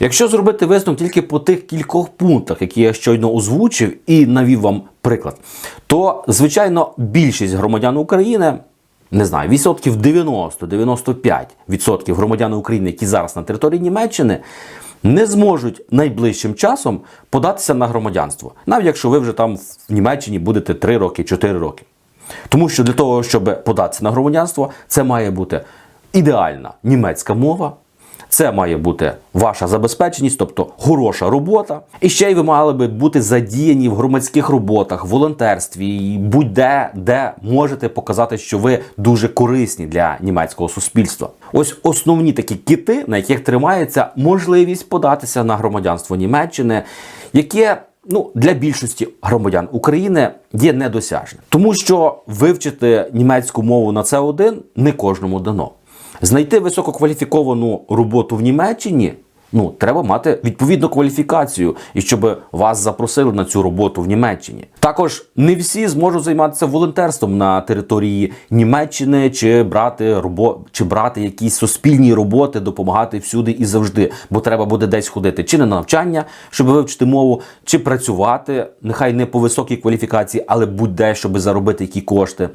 Якщо зробити висновок тільки по тих кількох пунктах, які я щойно озвучив і навів вам приклад, то звичайно більшість громадян України. Не знаю, відсотків 90-95% відсотків громадян України, які зараз на території Німеччини, не зможуть найближчим часом податися на громадянство, навіть якщо ви вже там в Німеччині будете 3 роки, 4 роки. Тому що для того, щоб податися на громадянство, це має бути ідеальна німецька мова. Це має бути ваша забезпеченість, тобто хороша робота. І ще й ви мали би бути задіяні в громадських роботах, волонтерстві, будь-де, де можете показати, що ви дуже корисні для німецького суспільства. Ось основні такі кіти, на яких тримається можливість податися на громадянство Німеччини, яке ну, для більшості громадян України є недосяжне. Тому що вивчити німецьку мову на це 1 не кожному дано. Знайти висококваліфіковану роботу в Німеччині. Ну, треба мати відповідну кваліфікацію, і щоб вас запросили на цю роботу в Німеччині. Також не всі зможуть займатися волонтерством на території Німеччини, чи брати робо... чи брати якісь суспільні роботи, допомагати всюди і завжди, бо треба буде десь ходити чи на навчання, щоб вивчити мову, чи працювати, нехай не по високій кваліфікації, але будь-де, щоб заробити які кошти.